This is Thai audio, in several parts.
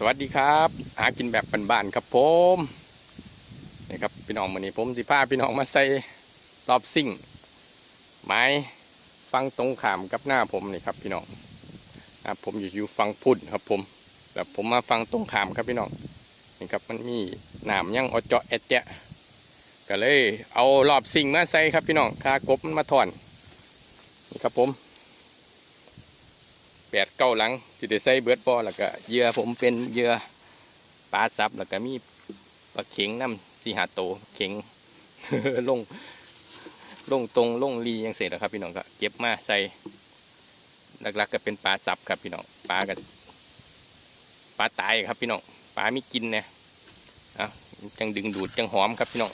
สวัสดีครับ หากินแบบบ้านๆครับผมนี่ครับพี่น้องวันนี้ผมสิพาพี่น้องมาใส่รอบซิ่ง ไม้ฟังตรงขามกับหน้าผมนี่ครับพี่น้องอ่าผมอยู่อยู่ฟังพุ่นครับผมแบบผมมาฟังตรงขามครับพี่น้องนี่ครับมันมีหนามยังอเจาะแอดแจะก็เลยเอารอบซิ่งมาใส่ครับพี่น้องคากบมันมาถอนนี่ครับผม แปดเก้าหลังจิได้ใส่เบิดบอแล้วก็เหยื่อผมเป็นเหยื่อปลาซับแล้วก็มีปลาเข็งน้ำสีหาโตเข็งลงลงตรงลงรียังเสร็จแล้วครับพี่น้องก็เก็บมาใส่หลักๆก็เป็นปลาซับครับพี่น้องปลากับปลาตายครับพี่น้องปลาไมีกินนี่ยอะจังดึงดูดจังหอมครับพี่น้อง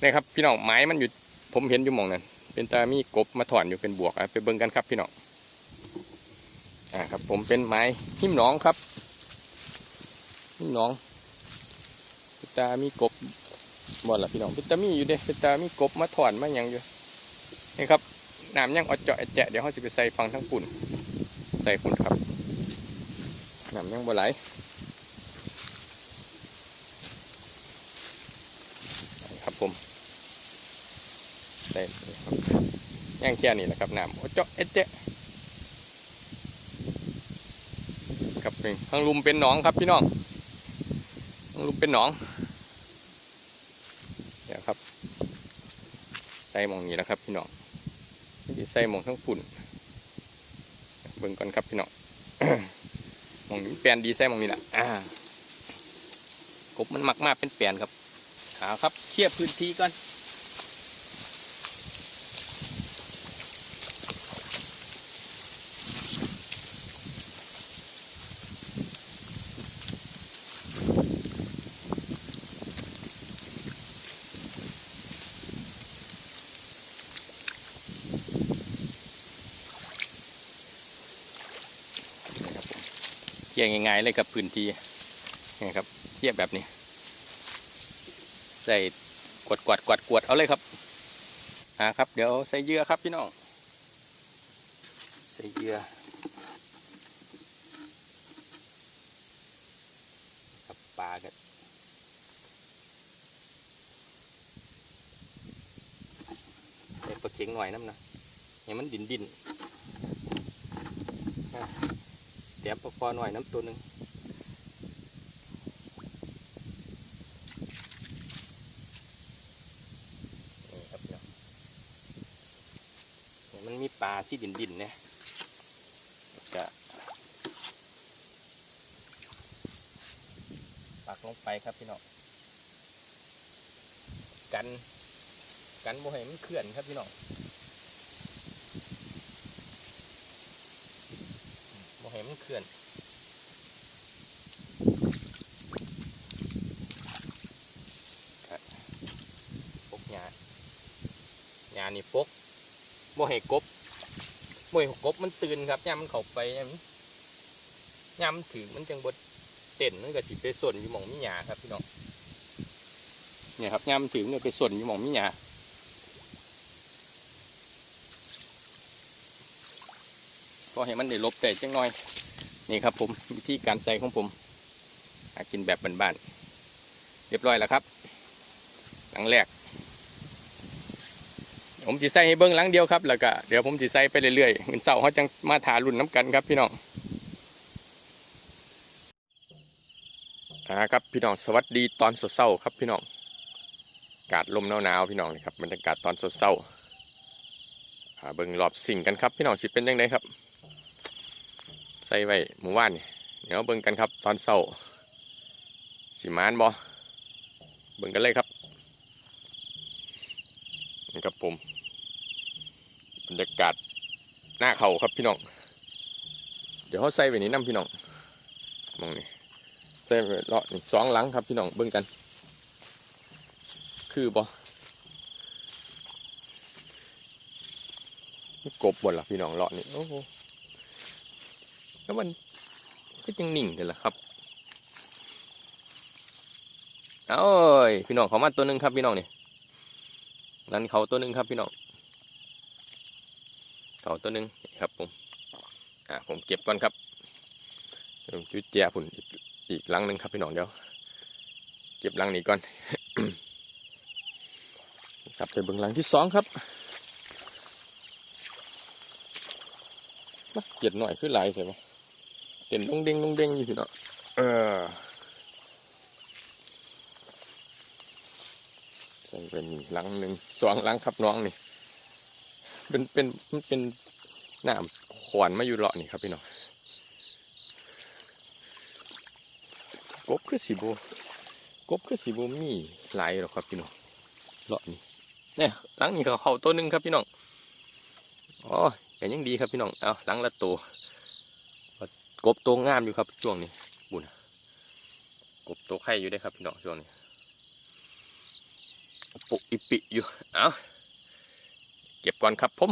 นี่ครับพี่น้องไม้มันอยู่ผมเห็นอยู่มองนั้นเป็นตามีกบมาถอนอยู่เป็นบวกอะไปเบิ่งกันครับพี่น้อง อ่าครับ ผมเป็นไม้หิมหนองครับหิมหนองพิตามีกบบ่ละพี่น้องพิตามีอยู่เด้พิตามีกบมาถอนมาหยังอยู่นี่ครับน้ำยังเอาเจาะแจะเดี๋ยวเขาจะไปใส่ฟังทั้งปุ่น ใส่ปุ่นครับน้ำยังบ่ไหลครับผมใส่ครับย่างแค่นี้แหละครับน้ำเอาเจาะแจะ ครับนี่ทางลุมเป็นหนองครับพี่น้องทางลุมเป็นหนองเดี๋ยวครับใส่หมองนี้แล้วครับพี่น้องที่ใส่หมองทั้งฝุ่นเบิ่งก่อนครับพี่น้องหมองนี้แปลนดีใส่หมองนี้แหละกบมันมักมากเป็นแปลนครับเอาครับเคลียร์พื้นที่ก่อน ลียง่ายๆเลยกับพื้นที่นี่ครับเคลียร์แบบนี้ ใส่กวดกวดกวดกวดเอาเลยครับอ่าครับ เดี๋ยวใส่เหยื่อครับพี่น้อง ใส่เหยื่อครับปลากันใส่ปลาเข็งหน่อยน้ำนะให้มันดินดินอะ แถมปลาคอหน่อยน้ำตัวหนึ่งนี่ครับเนาะเนี่ยมันมีปลาซีดินดินเนี่ยจะปักลงไปครับพี่น้องกัน กันโมให้มันเคลื่อนครับพี่น้องโม ให้มันเคลื่อนปกหญ้าหญ้านี่ปกบ่ให้กบบ่ให้กบมันตื่นครับย่ามมันเข้าไปย่ามันย่ามันถือมันจังบดเต้นมันก็สิไปส่วนอยู่หม่องมีหญ้าครับพี่น้องเนี่ยครับย่ามันถือมันไปส่วนอยู่หม่องมีหญ้า ก็ให้มันได้ลบแต่จังน้อย นี่ครับผมวิธีการใส่ของผมหากินแบบบ้านๆเรียบร้อยแล้วครับ หลังแรก ผมจะใส่ให้เบิ้งหลังเดียวครับแล้วก็เดี๋ยวผมจะใส่ไปเรื่อยๆเงินเสาเขาจังมาถารุ่นน้ำกันครับพี่น้องอ่าครับพี่น้องสวัสดีตอนสดเศร้าครับพี่น้องอากาศลมหนาวๆพี่น้องนี่ครับบรรยากาศตอนสดเศร้าอ่าเบิ้งรอบสิ่งกันครับพี่น้องสิเป็นยังไงครับ ใส่ไว้หมู่บ้านนี่เดี๋ยวเบิ้งกันครับตอนเศร้าสิมานบอเบิ้งกันเลยครับนี่ครับผมบรรยากาศหน้าเขาครับพี่น้อง เดี๋ยวเขาใส่ไว้นี้น้ำพี่น้องมองนี่ใส่ไว้เลาะนี่สองหลังครับพี่น้องเบิ่งกัน คือบนี่กบบนล่ะพี่น้องเลาะนี่โอ้โห แล้วมันก็ยังนิ่งเลยล่ะครับเอ้ยพี่น้องเขามาตัวหนึ่งครับพี่น้องนี่นั่นเขาตัวหนึ่งครับพี่น้องเขาตัวหนึ่งครับผมอ่าผมเก็บก่อนครับผมจุดแจผุนอีกหลังหนึ่งครับพี่น้องเดี๋ยวเก็บหลังนี้ก่อนกลับไปเบิ่งหลังที่สองครับเกียดหน่อยขึ้นลายใช่ไหม เต้นดงเด้งดงเด้งอยู่พี่น้องเออใส่เป็นหลังหนึ่งสองหลังครับน้องนี่ เป็นเป็นมันเป็นน้ำขวานมาอยู่เลาะนี่ครับพี่น้องกบคือสีโบกบคือสีโบมีหลายหรอกครับพี่น้องเลาะนี่เนี่ยหลังนี้เขาเขาตัวหนึ่งครับพี่น้องอ๋อแต่ยังดีครับพี่น้องเอาหลังละตัว กบโตงามอยู่ครับช่วงนี้บุญกบโตไข่อยู่ได้ครับพี่น้องช่วงนี้ปุอิปิอยู่เอาเก็บก่อนครับผม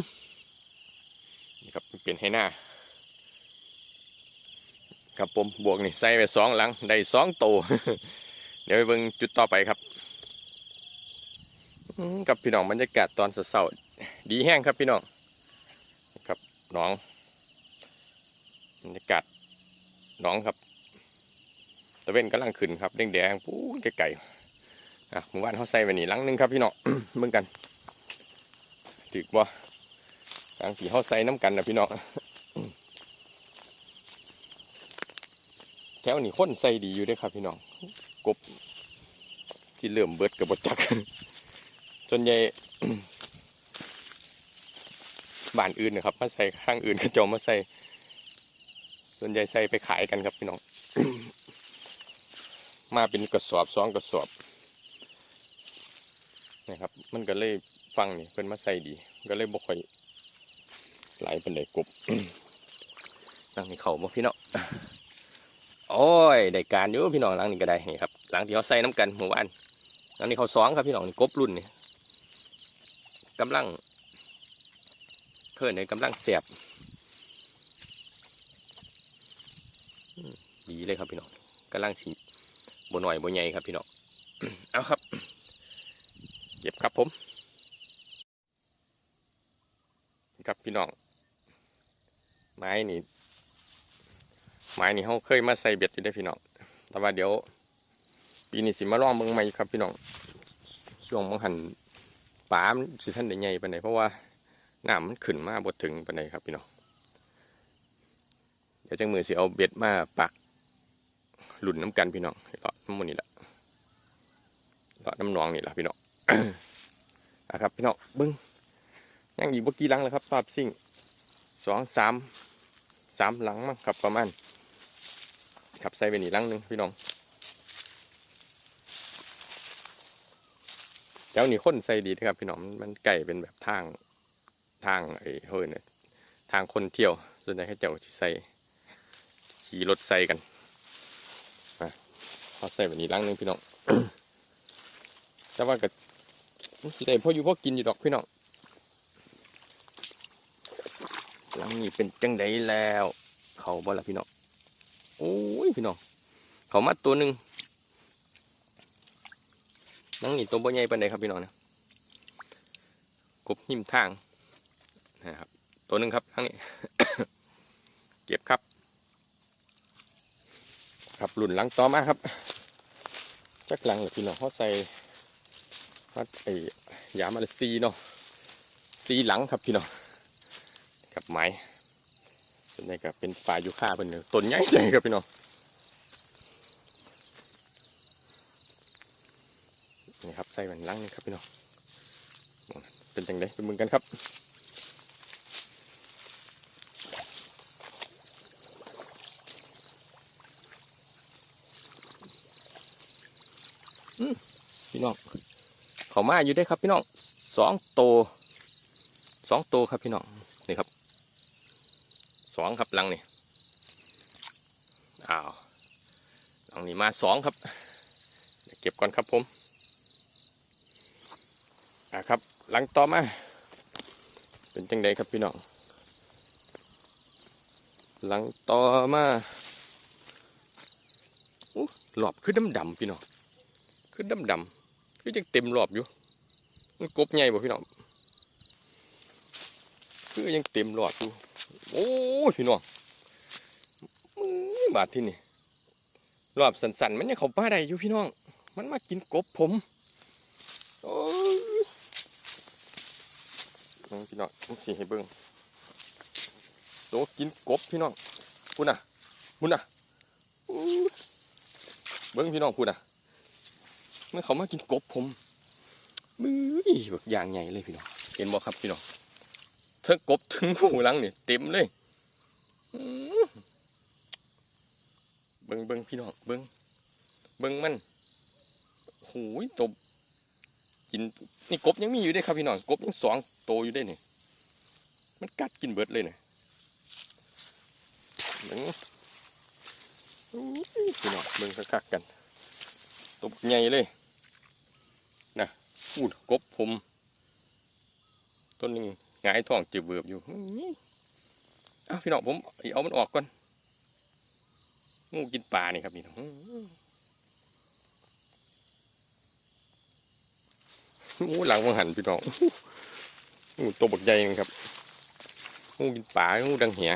นี่ครับเปลี่ยนให้หน้า ครับผมบวกนี่ใส่ไปสองหลังได้สองโตวเดี๋ยวไปเบิ่งจุดต่อไปครับกับพี่น้องบรรยากาศตอนเช้าๆดีแห้งครับพี่น้องครับน้องบรรยากาศ หน้องครับตะเวนกำลังขึ้นครับแดงๆปู้ไก่ๆอะหมู่บ้านเขาใส่ไปนี่หลังหนึงครับพี่น้องเบิ่งกันถึกบ่หลังที่เขาใส่น้ำกันนะพี่น้องแถวนี้คนใส่ดีอยู่ด้อครับพี่น้องกบที่เริ่มเบิดกับบจักส่วนใหญ่บ้านอื่นนะครับมาใส่ข้างอื่นก็จะเอมาใส่ ส่วนใหญ่ใส่ไปขายกันครับพี่น้อง มาเป็นกระสอบสองกระสอบนะครับ มันก็เลยฟังนี่เพิ่นมาใส่ดี ก็เลยบ่ค่อยไหลเป็นไดกบนั่งนี่เขาบ่พี่น้องโอ้ยได้การอยู่พี่น้องหลังนี้ก็ได้นี่ครับหลังที่เขาใส่น้ำกันเมื่อวานหลังนี้เขาสองครับพี่น้องนี่กบรุ่นนี่กำลังเพื่อนในกำลังเสียบอืมดี เลยครับพี่น้องกำลังสีบหน่อยบใหญ่ครับพี่น้องเอาครับเก็บครับผมครับพี่น้องไม้นี่ไม้นี่เขาเคยมาใส่เบ็ดอยู่ได้พี่น้องแต่ว่าเดี๋ยวปีนี้สิมาลองเบิ่งใหม่ครับพี่น้องช่วงบางหันปลามสิท่านได้ใหญ่ปานเพราะว่าน้ำมันขึ้นมาบดถึงปานครับพี่น้องเดี๋ยวจังมือสิเอาเบ็ดมาปัก หลุนน้ำกันพี่น้องเลาะน้ำมันนี่แหละเลาะน้ำหนองนี่แหละพี่น้องนะครับพี่น้องบิ้งยังอีกบ่อกี่หลังแล้วครับภาพซิ่งสองสามสามหลังมั้งครับประมาณขับใส่ไปนี่ลังหนึ่งพี่น้องแถวนี้คนใส่ดีนะครับพี่น้องมันไก่เป็นแบบทางทางไอ้เฮ้ยเนี่ยทางคนเที่ยวส่วนใหญ่เขาเจ้าสิใส่ขี่รถใส่กัน พอใส่แบบนี้หลังหนึ่งพี่น้องแต่ว่าก็มันสิได้พออยู่พอกินอยู่ดอกพี่น้องหลังนี้เป็นจังไดแล้ว เขาบ่ละพี่น้องโอ้ยพี่น้องเขามาตัวหนึ่งหลังนี้ตัวบ่ใหญ่ปานใดครับพี่น้องนะกบหิมทางนะครับ ตัวหนึ่งครับหลังนี้ เก็บครับ ครับหลุนหลังต่อมาครับ จักหลังเลยพี่น้องเขาใส่วัดไอ้ยามาเลซีเนาะซีหลังครับพี่น้องกับไม้ส่วนใหญ่ก็เป็นปลายูคาเป็นเนื้อต้นใหญ่ใหญ่ครับพี่น้องนี่ครับใส่มันลังนี่ครับพี่น้องเป็นจังไดเป็นมือกันครับอืม พี่น้องเขามาอยู่ได้ครับพี่น้องสองโตวสองโตวครับพี่น้องนี่ครับสองครับหลังนี่อ้าวหลังนี้มาสองครับเก็บก่อนครับผมอ่าครับหลังต่อมาเป็นจังใดครับพี่น้องหลังต่อมาอู้หลอบคือดำดำๆพี่น้อง คือดำดำคือยังเต็มหลอบอยู่ มันกบใหญ่บ่พี่น้องคือยังเต็มหลอดอยู่โอ้พี่น้องมือบาดที่นี่รอบสันๆมันยังเขาป้าได้อยู่พี่น้อง มันมากินกบผมโอ้พี่น้องมึงสิให้เบิ่งโตกินกบพี่น้องพูดน่ะมุนน่ะเบิ่งพี่น้องพูดน่ะ มันเขามากินกบผมมือแบบอย่างใหญ่เลยพี่น้องเห็นบ่ครับพี่น้องเธอกบถึงหูหลังเนี่ยเต็มเลยเบิ่งเบิ่งพี่น้องเบิ่งเบิ่งมันหูยตบกินนี่กบยังมีอยู่เด้ครับพี่น้องกบยังสองโตอยู่ได้เนี่ยมันกัดกินเบิดเลยเนี่ยเบิ่งอู้ยพี่น้องเบิ่งคักๆกันตบใหญ่เลย นะอู้ดกบผมต้นหนึงหงายท้องจืบเบือบอยู่อื้อเอ้าพี่น้องผมเอามันออกก่อนงูกินปลานี่ครับพี่น้องงูหลังมังหันพี่น้องงูตัวบักใหญ่นึงครับงูกินป่างูดังเหีย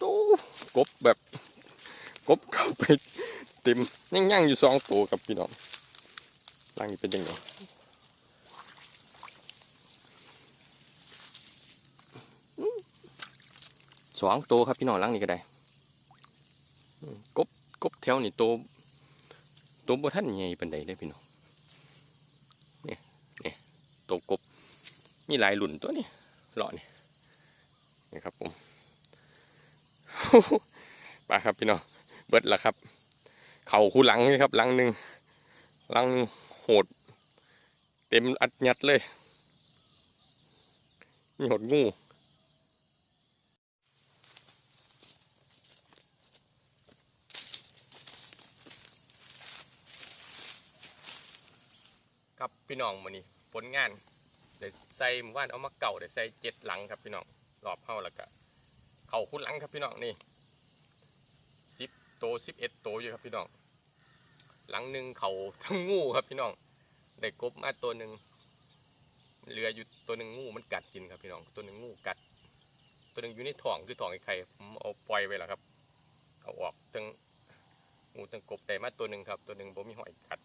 ตู้กบแบบ กบเข้าไปเต็มย่างย่างๆอยู่สองตัวครับพี่น้อง หลังนี้เป็นยังไงสองตัวครับพี่น้องหลังนี้ก็ได้กบกบแถวนี่ตัวตัวบ่ท่านใหญ่ปานใดเลยพี่น้องตัวกบมีหลายหลุ่นตัวนี้เลาะนี่นี่ครับผมไปครับพี่น้องเบิดล้วครับ เข่าคู่หลังนี่ครับหลังหนึ่งหลังหนึ่ง โหด เต็มอัดยัดเลยมีหดงูครับพี่น้องมือนี้ผลงานเดี๋ยวใส่หมู่านเอามาเก่าเดี๋ยวใส่เจ็ดหลังครับพี่น้องรอบเข้าแล้วก็เข่าคุ้นหลังครับพี่น้องนี่สิบโตสิบเอ็ดโตอยู่ครับพี่น้อง หลังหนึ่งเขาทั้งงูครับพี่น้องได้กบมาตัวหนึ่งเหลืออยู่ตัวหนึ่งงูมันกัดกินครับพี่น้อง ตัวหนึ่งงูกัด ตัวหนึ่งอยู่ในท้องคือท้องไอ้ไข่ผมเอาปล่อยไว้แล้วครับเอาออกทั้งงูทั้งกบได้มาตัวหนึ่งครับ ตัวหนึ่งผมมีหอยกัด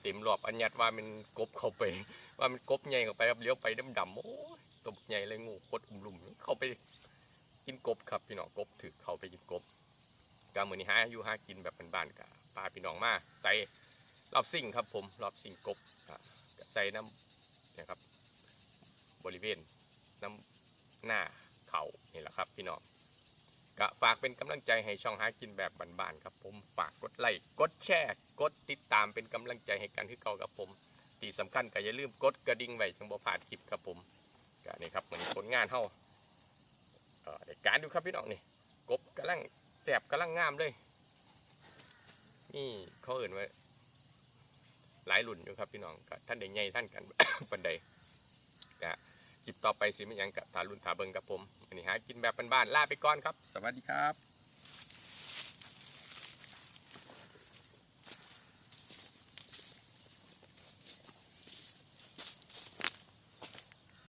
เต็มรอบอันยัดว่ามันกบเข้าไป ว่ามันกบใหญ่เข้าไปครับเลี้ยวไปดำดำๆโอ้ยตัวบักใหญ่เลยงูโคตรอุ้มลุ่มเข้าไปกินกบครับพี่น้องกบถือเข้าไปกินกบ กามือนี้หาอยู่หากินแบบบ้านๆกับปลาพี่น้องมาใส่รอบซิ่งครับผมรอบซิ่งกบใส่น้ำเนะครับบริเวณน้ำหน้าเขานี่แหละครับพี่น้องก็ฝากเป็นกำลังใจให้ช่องหากินแบบบ้านๆครับผมฝากกดไลค์กดแชร์กดติดตามเป็นกำลังใจให้กันที่เก่ากับผมที่สำคัญก็อย่าลืมกดกระดิ่งไว้จังบ่พลาดคลิปครับผมก็นี่ครับเหมือนผลงานเฮาเด็กการดูครับพี่น้องนี่กบกำลัง สบกำลังงามเลย นี่เขาเอื่นไว้หลายรุ่นอยู่ครับพี่น้องก็ท่านใดใหญ่ท่านกันปันใดกะคลิปต่อไปสิมันยังกับทารุ่นทาเบิงกับผมอันนี้หากินแบบบ้านๆลาไปก่อนครับ สวัสดีครับ